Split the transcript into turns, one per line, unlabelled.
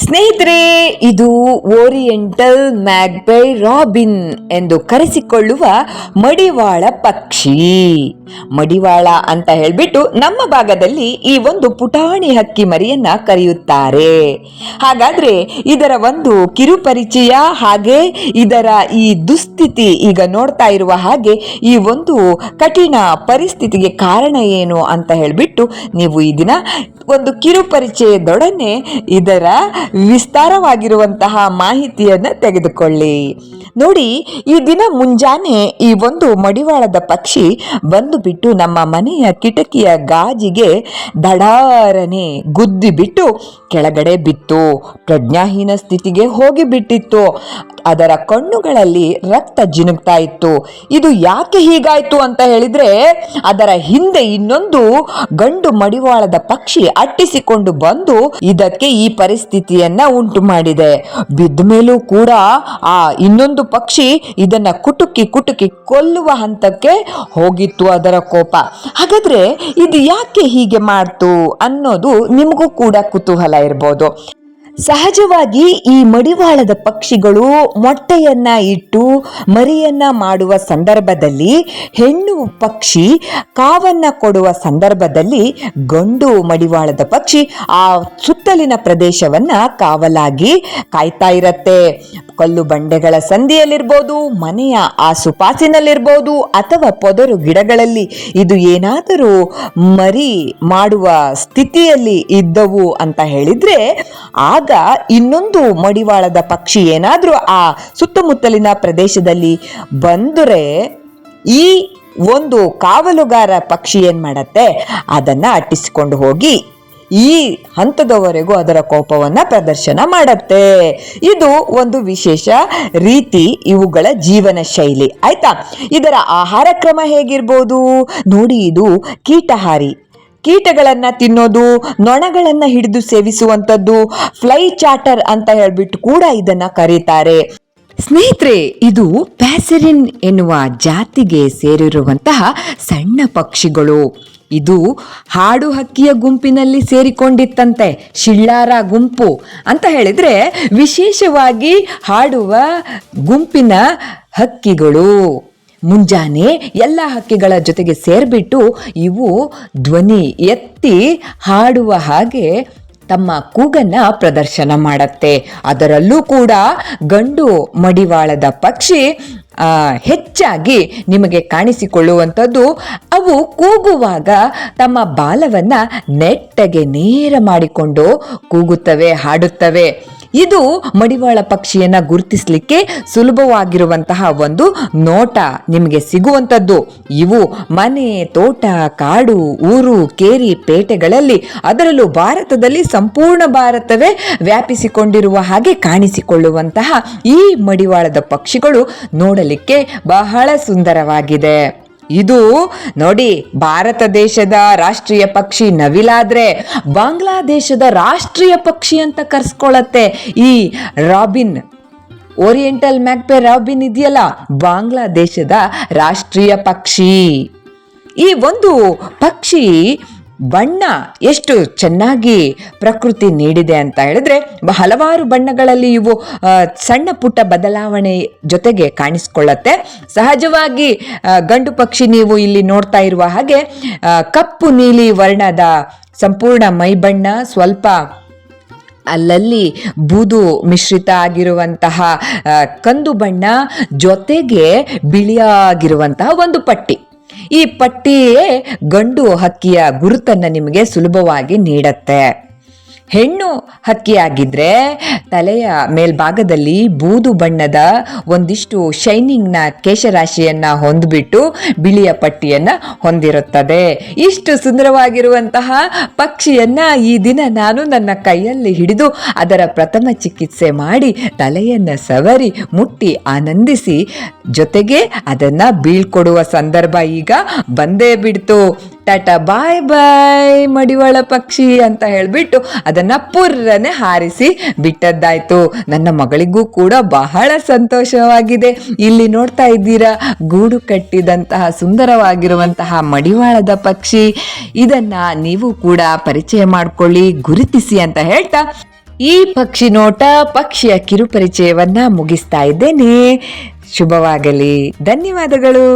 ಸ್ನೇಹಿತರೆ, ಇದು oriental ಮ್ಯಾಗ್ಬೈ robin ಎಂದು ಕರೆಸಿಕೊಳ್ಳುವ ಮಡಿವಾಳ ಪಕ್ಷಿ. ಮಡಿವಾಳ ಅಂತ ಹೇಳಿಬಿಟ್ಟು ನಮ್ಮ ಭಾಗದಲ್ಲಿ ಈ ಒಂದು ಪುಟಾಣಿ ಹಕ್ಕಿ ಮರಿಯನ್ನ ಕರೆಯುತ್ತಾರೆ. ಹಾಗಾದ್ರೆ ಇದರ ಒಂದು ಕಿರುಪರಿಚಯ ಹಾಗೆ ಇದರ ಈ ದುಸ್ಥಿತಿ ಈಗ ನೋಡ್ತಾ ಇರುವ ಹಾಗೆ ಈ ಒಂದು ಕಠಿಣ ಪರಿಸ್ಥಿತಿಗೆ ಕಾರಣ ಏನು ಅಂತ ಹೇಳಿಬಿಟ್ಟು ನೀವು ಈ ದಿನ ಒಂದು ಕಿರು ಪರಿಚಯದೊಡನೆ ಇದರ ವಿಸ್ತಾರವಾಗಿರುವಂತಹ ಮಾಹಿತಿಯನ್ನು ತೆಗೆದುಕೊಳ್ಳಿ. ನೋಡಿ, ಈ ದಿನ ಮುಂಜಾನೆ ಈ ಒಂದು ಮಡಿವಾಳದ ಪಕ್ಷಿ ಬಂದು ಬಿಟ್ಟು ನಮ್ಮ ಮನೆಯ ಕಿಟಕಿಯ ಗಾಜಿಗೆ ದಡಾರನೆ ಗುದ್ದಿ ಬಿಟ್ಟು ಕೆಳಗಡೆ ಬಿತ್ತು. ಪ್ರಜ್ಞಾಹೀನ ಸ್ಥಿತಿಗೆ ಹೋಗಿ ಬಿಟ್ಟಿತ್ತು ಅದರ ಕಣ್ಣುಗಳಲ್ಲಿ ರಕ್ತ ಜಿನುಗ್ತಾ ಇತ್ತು. ಇದು ಯಾಕೆ ಹೀಗಾಯಿತು ಅಂತ ಹೇಳಿದ್ರೆ, ಅದರ ಹಿಂದೆ ಇನ್ನೊಂದು ಗಂಡು ಮಡಿವಾಳದ ಪಕ್ಷಿ ಅಟ್ಟಿಸಿಕೊಂಡು ಬಂದು ಇದಕ್ಕೆ ಈ ಪರಿಸ್ಥಿತಿಯನ್ನ ಉಂಟು ಮಾಡಿದೆ. ಬಿದ್ದ ಮೇಲೂ ಕೂಡ ಆ ಇನ್ನೊಂದು ಪಕ್ಷಿ ಇದನ್ನ ಕುಟುಕಿ ಕುಟುಕಿ ಕೊಲ್ಲುವ ಹಂತಕ್ಕೆ ಹೋಗಿತ್ತು ಅದರ ಕೋಪ. ಹಾಗಾದ್ರೆ ಇದು ಯಾಕೆ ಹೀಗೆ ಮಾಡ್ತು ಅನ್ನೋದು ನಿಮಗೂ ಕೂಡ ಕುತೂಹಲ ಇರ್ಬೋದು. ಸಹಜವಾಗಿ ಈ ಮಡಿವಾಳದ ಪಕ್ಷಿಗಳು ಮೊಟ್ಟೆಯನ್ನ ಇಟ್ಟು ಮರಿಯನ್ನ ಮಾಡುವ ಸಂದರ್ಭದಲ್ಲಿ, ಹೆಣ್ಣು ಪಕ್ಷಿ ಕಾವನ್ನ ಕೊಡುವ ಸಂದರ್ಭದಲ್ಲಿ ಗಂಡು ಮಡಿವಾಳದ ಪಕ್ಷಿ ಆ ಸುತ್ತಲಿನ ಪ್ರದೇಶವನ್ನ ಕಾವಲಾಗಿ ಕಾಯ್ತಾ ಇರತ್ತೆ. ಕಲ್ಲು ಬಂಡೆಗಳ ಸಂದಿಯಲ್ಲಿರ್ಬೋದು, ಮನೆಯ ಆಸುಪಾಸಿನಲ್ಲಿರ್ಬೋದು ಅಥವಾ ಪೊದರು ಗಿಡಗಳಲ್ಲಿ ಇದು ಏನಾದರೂ ಮರಿ ಮಾಡುವ ಸ್ಥಿತಿಯಲ್ಲಿ ಇದ್ದವು ಅಂತ ಹೇಳಿದ್ರೆ, ಆಗ ಇನ್ನೊಂದು ಮಡಿವಾಳದ ಪಕ್ಷಿ ಏನಾದರೂ ಆ ಸುತ್ತಮುತ್ತಲಿನ ಪ್ರದೇಶದಲ್ಲಿ ಬಂದರೆ ಈ ಒಂದು ಕಾವಲುಗಾರ ಪಕ್ಷಿ ಏನು ಮಾಡತ್ತೆ ಅದನ್ನು ಅಟ್ಟಿಸಿಕೊಂಡು ಹೋಗಿ ಈ ಹಂತದವರೆಗೂ ಅದರ ಕೋಪವನ್ನ ಪ್ರದರ್ಶನ ಮಾಡುತ್ತೆ. ಇದು ಒಂದು ವಿಶೇಷ ರೀತಿ ಇವುಗಳ ಜೀವನ ಶೈಲಿ. ಆಯ್ತಾ? ಇದರ ಆಹಾರ ಕ್ರಮ ಹೇಗಿರ್ಬೋದು? ನೋಡಿ, ಇದು ಕೀಟಹಾರಿ. ಕೀಟಗಳನ್ನು ತಿನ್ನೋದು, ನೊಣಗಳನ್ನು ಹಿಡಿದು ಸೇವಿಸುವಂಥದ್ದು, ಫ್ಲೈ ಚಾಟರ್ ಅಂತ ಹೇಳ್ಬಿಟ್ಟು ಕೂಡ ಇದನ್ನು ಕರೀತಾರೆ. ಸ್ನೇಹಿತರೆ, ಇದು ಪ್ಯಾಸರಿನ್ ಎನ್ನುವ ಜಾತಿಗೆ ಸೇರಿರುವಂತಹ ಸಣ್ಣ ಪಕ್ಷಿಗಳು. ಇದು ಹಾಡು ಹಕ್ಕಿಯ ಗುಂಪಿನಲ್ಲಿ ಸೇರಿಕೊಂಡಿತ್ತಂತೆ, ಶಿಳ್ಳಾರ ಗುಂಪು. ಅಂತ ಹೇಳಿದ್ರೆ ವಿಶೇಷವಾಗಿ ಹಾಡುವ ಗುಂಪಿನ ಹಕ್ಕಿಗಳು. ಮುಂಜಾನೆ ಎಲ್ಲ ಹಕ್ಕಿಗಳ ಜೊತೆಗೆ ಸೇರಿಬಿಟ್ಟು ಇವು ಧ್ವನಿ ಎತ್ತಿ ಹಾಡುವ ಹಾಗೆ ತಮ್ಮ ಕೂಗನ್ನ ಪ್ರದರ್ಶನ ಮಾಡತ್ತೆ. ಅದರಲ್ಲೂ ಕೂಡ ಗಂಡು ಮಡಿವಾಳದ ಪಕ್ಷಿ ಹೆಚ್ಚಾಗಿ ನಿಮಗೆ ಕಾಣಿಸಿಕೊಳ್ಳುವಂಥದ್ದು ಅವು ಕೂಗುವಾಗ ತಮ್ಮ ಬಾಲವನ್ನ ನೆಟ್ಟಗೆ ನೇರ ಮಾಡಿಕೊಂಡು ಕೂಗುತ್ತವೆ ಹಾಡುತ್ತವೆ. ಇದು ಮಡಿವಾಳ ಪಕ್ಷಿಯನ್ನ ಗುರುತಿಸಲಿಕ್ಕೆ ಸುಲಭವಾಗಿರುವಂತಹ ಒಂದು ನೋಟ ನಿಮಗೆ ಸಿಗುವಂಥದ್ದು. ಇವು ಮನೆ, ತೋಟ, ಕಾಡು, ಊರು, ಕೇರಿ, ಪೇಟೆಗಳಲ್ಲಿ ಅದರಲ್ಲೂ ಭಾರತದಲ್ಲಿ ಸಂಪೂರ್ಣ ಭಾರತವೇ ವ್ಯಾಪಿಸಿಕೊಂಡಿರುವ ಹಾಗೆ ಕಾಣಿಸಿಕೊಳ್ಳುವಂತಹ ಈ ಮಡಿವಾಳದ ಪಕ್ಷಿಗಳು ನೋಡಲಿಕ್ಕೆ ಬಹಳ ಸುಂದರವಾಗಿದೆ. ಇದು ನೋಡಿ, ಭಾರತ ದೇಶದ ರಾಷ್ಟ್ರೀಯ ಪಕ್ಷಿ ನವಿಲಾದ್ರೆ ಬಾಂಗ್ಲಾದೇಶದ ರಾಷ್ಟ್ರೀಯ ಪಕ್ಷಿ ಅಂತ ಕರ್ಸ್ಕೊಳತ್ತೆ. ಈ ರಾಬಿನ್, ಓರಿಯೆಂಟಲ್ ಮ್ಯಾಕ್ಪೆ ರಾಬಿನ್ ಇದೆಯಲ್ಲ, ಬಾಂಗ್ಲಾದೇಶದ ರಾಷ್ಟ್ರೀಯ ಪಕ್ಷಿ. ಈ ಒಂದು ಪಕ್ಷಿ ಬಣ್ಣ ಎಷ್ಟು ಚೆನ್ನಾಗಿ ಪ್ರಕೃತಿ ನೀಡಿದೆ ಅಂತ ಹೇಳಿದ್ರೆ ಹಲವಾರು ಬಣ್ಣಗಳಲ್ಲಿ ಇವು ಸಣ್ಣ ಪುಟ್ಟ ಬದಲಾವಣೆ ಜೊತೆಗೆ ಕಾಣಿಸ್ಕೊಳ್ಳತ್ತೆ. ಸಹಜವಾಗಿ ಗಂಡು ಪಕ್ಷಿ ನೀವು ಇಲ್ಲಿ ನೋಡ್ತಾ ಇರುವ ಹಾಗೆ ಕಪ್ಪು ನೀಲಿ ವರ್ಣದ ಸಂಪೂರ್ಣ ಮೈಬಣ್ಣ, ಸ್ವಲ್ಪ ಅಲ್ಲಲ್ಲಿ ಬೂದು ಮಿಶ್ರಿತ ಆಗಿರುವಂತಹ ಕಂದು ಬಣ್ಣ ಜೊತೆಗೆ ಬಿಳಿಯಾಗಿರುವಂತಹ ಒಂದು ಪಟ್ಟಿ. ಈ ಪಟ್ಟಿಯೇ ಗಂಡು ಹಕ್ಕಿಯ ಗುರುತನ್ನು ನಿಮಗೆ ಸುಲಭವಾಗಿ ನೀಡತ್ತೆ. ಹೆಣ್ಣು ಹಕ್ಕಿಯಾಗಿದ್ರೆ ತಲೆಯ ಮೇಲ್ಭಾಗದಲ್ಲಿ ಬೂದು ಬಣ್ಣದ ಒಂದಿಷ್ಟು ಶೈನಿಂಗ್ನ ಕೇಶರಾಶಿಯನ್ನು ಹೊಂದ್ಬಿಟ್ಟು ಬಿಳಿಯ ಪಟ್ಟಿಯನ್ನು ಹೊಂದಿರುತ್ತದೆ. ಇಷ್ಟು ಸುಂದರವಾಗಿರುವಂತಹ ಪಕ್ಷಿಯನ್ನು ಈ ದಿನ ನಾನು ನನ್ನ ಕೈಯಲ್ಲಿ ಹಿಡಿದು ಅದರ ಪ್ರಥಮ ಚಿಕಿತ್ಸೆ ಮಾಡಿ ತಲೆಯನ್ನು ಸವರಿ ಮುಟ್ಟಿ ಆನಂದಿಸಿ ಜೊತೆಗೆ ಅದನ್ನು ಬೀಳ್ಕೊಡುವ ಸಂದರ್ಭ ಈಗ ಬಂದೇ ಬಿಡ್ತು. ಟಾಟ ಬಾಯ್ ಬಾಯ್ ಮಡಿವಾಳ ಪಕ್ಷಿ ಅಂತ ಹೇಳಿಬಿಟ್ಟು ಅದನ್ನು ಪುರ್ರನೆ ಹಾರಿಸಿ ಬಿಟ್ಟದ್ದಾಯಿತು. ನನ್ನ ಮಗಳಿಗೂ ಕೂಡ ಬಹಳ ಸಂತೋಷವಾಗಿದೆ. ಇಲ್ಲಿ ನೋಡ್ತಾ ಇದ್ದೀರಾ, ಗೂಡು ಕಟ್ಟಿದಂತಹ ಸುಂದರವಾಗಿರುವಂತಹ ಮಡಿವಾಳದ ಪಕ್ಷಿ. ಇದನ್ನ ನೀವು ಕೂಡ ಪರಿಚಯ ಮಾಡ್ಕೊಳ್ಳಿ, ಗುರುತಿಸಿ ಅಂತ ಹೇಳ್ತಾ ಈ ಪಕ್ಷಿ ನೋಟ ಪಕ್ಷಿಯ ಕಿರುಪರಿಚಯವನ್ನು ಮುಗಿಸ್ತಾ ಇದ್ದೇನೆ. ಶುಭವಾಗಲಿ. ಧನ್ಯವಾದಗಳು.